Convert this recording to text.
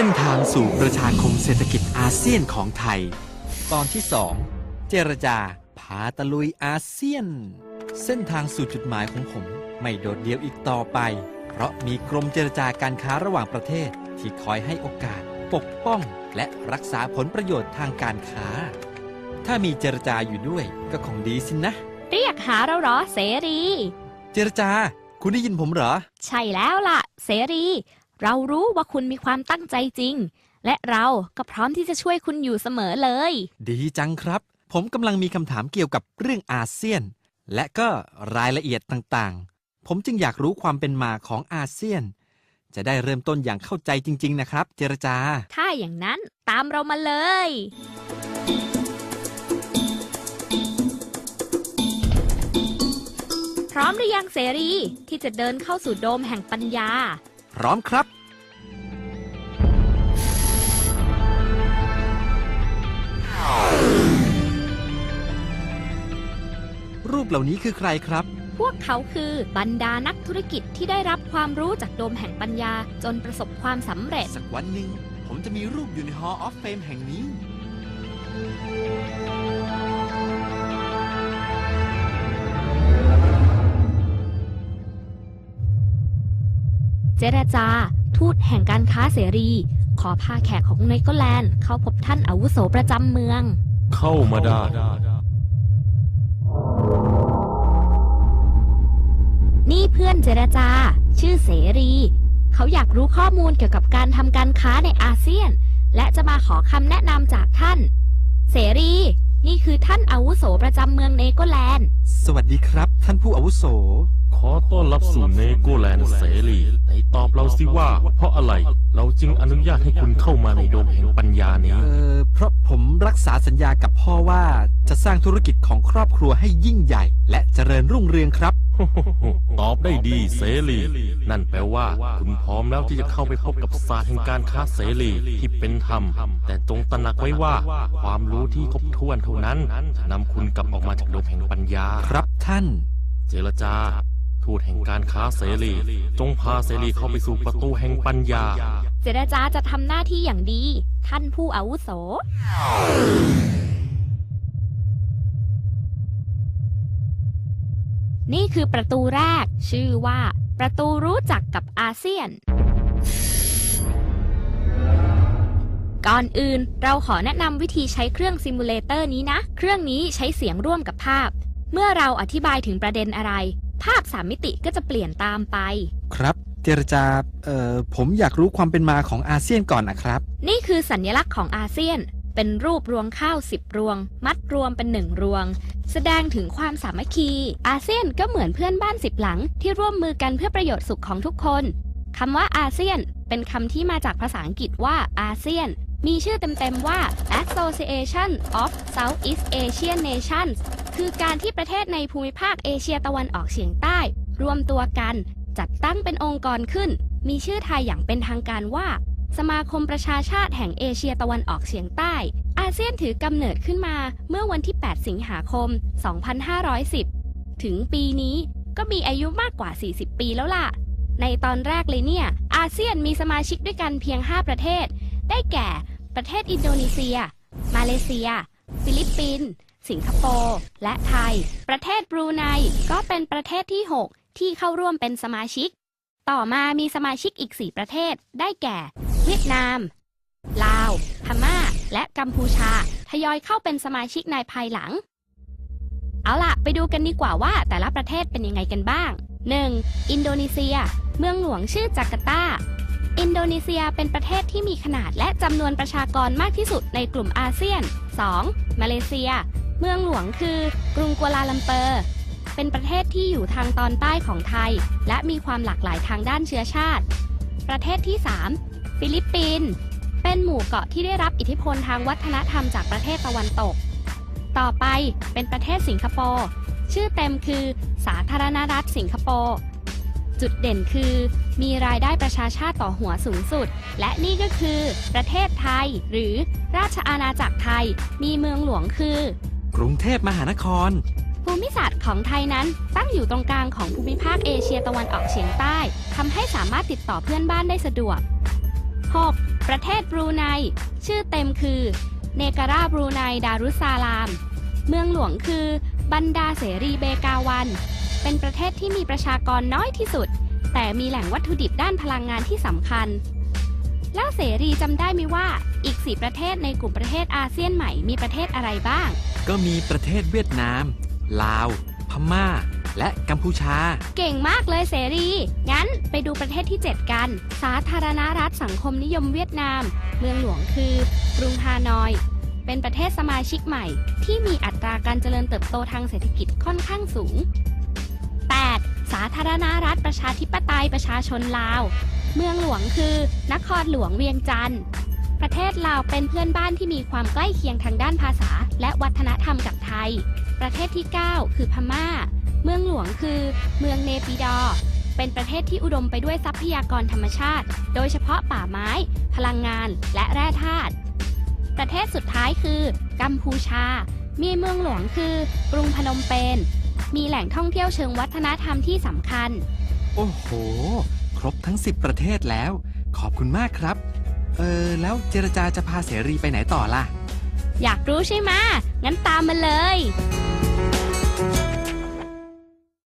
ส้นทางสู่ประชาคมเศรษฐกิจอาเซียนของไทย ตอนที่ 2 เจรจาพาตะลุยอาเซียน เส้นทางสู่จุดหมายของผม ไม่โดดเดี่ยวอีกต่อไป เพราะมีกรมเจรจาการค้าระหว่างประเทศ ที่คอยให้โอกาส ปกป้อง และรักษาผลประโยชน์ทางการค้า ถ้ามีเจรจาอยู่ด้วยก็คงดีสินะ เรียกหาเราเหรอเสรี เจรจา คุณได้ยินผมเหรอ ใช่แล้วล่ะ เสรี เรารู้ว่าคุณมีความตั้งใจจริง และเราก็พร้อมที่จะช่วยคุณอยู่เสมอเลย ดีจังครับ ผมกำลังมีคำถามเกี่ยวกับเรื่องอาเซียน และก็รายละเอียดต่างๆ ผมจึงอยากรู้ความเป็นมาของอาเซียน จะได้เริ่มต้นอย่างเข้าใจจริง ๆ นะครับ เจรจา ถ้าอย่างนั้นตามเรามาเลย พร้อมหรือยังเสรีที่จะเดินเข้าสู่โดมแห่งปัญญา พร้อมครับ รูปเหล่านี้คือใครครับ พวกเขาคือบรรดานักธุรกิจที่ได้รับความรู้จากโดมแห่งปัญญาจนประสบความสำเร็จ สักวันหนึ่งผมจะมีรูปอยู่ใน Hall of Fame แห่งนี้ รจา ทูตแห่งการค้าเสรี ขอพาแขกของเนเธอร์แลนด์เข้าพบท่านอาวุโสประจำเมือง เข้ามาได้ นี่เพื่อนเจรจา ชื่อเสรี เขาอยากรู้ข้อมูลเกี่ยวกับการทำการค้าในอาเซียน และจะมาขอคำแนะนำจากท่าน เสรี นี่คือท่านอาวุโสประจำเมืองเนเธอร์แลนด์ สวัสดีครับ ท่านผู้อาวุโส ขอต้อนรับสู่เนโกแลนด์เสรีไหน ตอบเราสิว่า เพราะอะไรเราจึงอนุญาตให้คุณเข้ามาในโดมแห่งปัญญานี้ เออเพราะผมรักษาสัญญากับพ่อว่าจะสร้างธุรกิจของครอบครัวให้ยิ่งใหญ่ และเจริญรุ่งเรืองครับ ตอบได้ดีเสรี นั่นแปลว่า คุณพร้อมแล้วที่จะเข้าไปพบกับศาสตร์แห่งการค้าเสรีที่เป็นธรรม แต่จงตระหนักไว้ว่า ความรู้ที่ครบถ้วนเท่านั้นจะนำคุณกลับออกมาจากโดมแห่งปัญญา ครับท่าน เจรจา ทูตแห่งการค้าเสรี จงพาเสรีเข้าไปสู่ประตูแห่งปัญญา เจรจาจะทำหน้าที่อย่างดี ท่านผู้อาวุโส นี่คือประตูแรก ชื่อว่า ประตูรู้จักกับอาเซียน ก่อนอื่นเราขอแนะนำวิธีใช้เครื่องซิมูเลเตอร์นี้นะ เครื่องนี้ใช้เสียงร่วมกับภาพ เมื่อเราอธิบายถึงประเด็นอะไร ภาพสามมิติก็จะเปลี่ยนตามไป ครับ เจรจาเอ่อผมอยากรู้ความเป็นมาของอาเซียนก่อนนะครับ นี่คือสัญลักษณ์ของอาเซียน เป็นรูปรวงข้าวสิบรวง มัดรวมเป็นหนึ่งรวง แสดงถึงความสามัคคี อาเซียนก็เหมือนเพื่อนบ้านสิบหลัง ที่ร่วมมือกันเพื่อประโยชน์สุขของทุกคนคำว่าอาเซียน เป็นคำที่มาจากภาษาอังกฤษว่าอาเซียน มีชื่อเต็มๆว่า Association of Southeast Asian Nations คือการที่ประเทศในภูมิภาคเอเชียตะวันออกเฉียงใต้ รวมตัวกัน จัดตั้งเป็นองค์กรขึ้น มีชื่อไทยอย่างเป็นทางการว่า สมาคมประชาชาติแห่งเอเชียตะวันออกเฉียงใต้ อาเซียนถือกำเนิดขึ้นมาเมื่อวันที่ 8 สิงหาคม 2510 ถึงปีนี้ก็มีอายุมากกว่า 40 ปีแล้วล่ะ ในตอนแรกเลยเนี่ย อาเซียนมีสมาชิกด้วยกันเพียง 5 ประเทศ ได้แก่ ประเทศอินโดนีเซีย มาเลเซีย ฟิลิปปินส์ สิงคโปร์ และไทย ประเทศบรูไนก็เป็นประเทศที่ 6 ที่เข้าร่วมเป็นสมาชิก ต่อมามีสมาชิกอีก 4 ประเทศ ได้แก่ เวียดนาม ลาว พม่า และกัมพูชา ทยอยเข้าเป็นสมาชิกในภายหลัง เอาล่ะ ไปดูกันดีกว่าว่าแต่ละประเทศเป็นยังไงกันบ้าง 1. อินโดนีเซีย เมืองหลวงชื่อจาการ์ตาอินโดนีเซียเป็นประเทศที่มีขนาดและจำนวนประชากรมากที่สุดในกลุ่มอาเซียน 2. มาเลเซีย เมืองหลวงคือกรุงกัวลาลัมเปอร์ เป็นประเทศที่อยู่ทางตอนใต้ของไทย และมีความหลากหลายทางด้านเชื้อชาติ ประเทศที่ 3 ฟิลิปปินส์เป็นหมู่เกาะที่ได้รับอิทธิพลทางวัฒนธรรมจากประเทศตะวันตก ต่อไปเป็นประเทศสิงคโปร์ ชื่อเต็มคือ สาธารณรัฐสิงคโปร์ จุดเด่นคือ มีรายได้ประชาชาติต่อหัวสูงสุด และนี่ก็คือ ประเทศไทย หรือราชอาณาจักรไทย มีเมืองหลวงคือ กรุงเทพมหานคร ภูมิศาสตร์ของไทยนั้นตั้งอยู่ตรงกลางของภูมิภาคเอเชียตะวันออกเฉียงใต้ทำให้สามารถติดต่อเพื่อนบ้านได้สะดวก 6. ประเทศบรูไน ชื่อเต็มคือ เนการาบรูไนดารุสซาลาม เมืองหลวงคือ บันดาเสรีเบกาวัน เป็นประเทศที่มีประชากรน้อยที่สุด แต่มีแหล่งวัตถุดิบด้านพลังงานที่สำคัญ แล้วเสรีจำได้ไหมว่า อีกสี่ประเทศในกลุ่มประเทศอาเซียนใหม่มีประเทศอะไรบ้าง ก็มีประเทศเวียดนาม ลาว พม่า และกัมพูชา เก่งมากเลยเสรี งั้นไปดูประเทศที่ 7 กัน สาธารณรัฐสังคมนิยมเวียดนาม เมืองหลวงคือกรุงฮานอย เป็นประเทศสมาชิกใหม่ ที่มีอัตราการเจริญเติบโตทางเศรษฐกิจค่อนข้างสูง 8. สาธารณรัฐประชาธิปไตยประชาชนลาว เมืองหลวงคือนครหลวงเวียงจันทร์ ประเทศลาวเป็นเพื่อนบ้านที่มีความใกล้เคียงทางด้านภาษา และวัฒนธรรมกับไทย ประเทศที่ 9 คือพม่า เมืองหลวงคือ เมืองเนปิดอ เป็นประเทศที่อุดมไปด้วยทรัพยากรธรรมชาติ โดยเฉพาะป่าไม้ พลังงาน และแร่ธาตุ ประเทศสุดท้ายคือ กัมพูชา มีเมืองหลวงคือ กรุงพนมเปญ มีแหล่งท่องเที่ยวเชิงวัฒนธรรมที่สำคัญ โอ้โห ครบทั้ง 10 ประเทศแล้ว ขอบคุณมากครับ เออ แล้วเจรจาจะพาเสรีไปไหนต่อล่ะ อยากรู้ใช่ไหมะงั้นตามมาเลย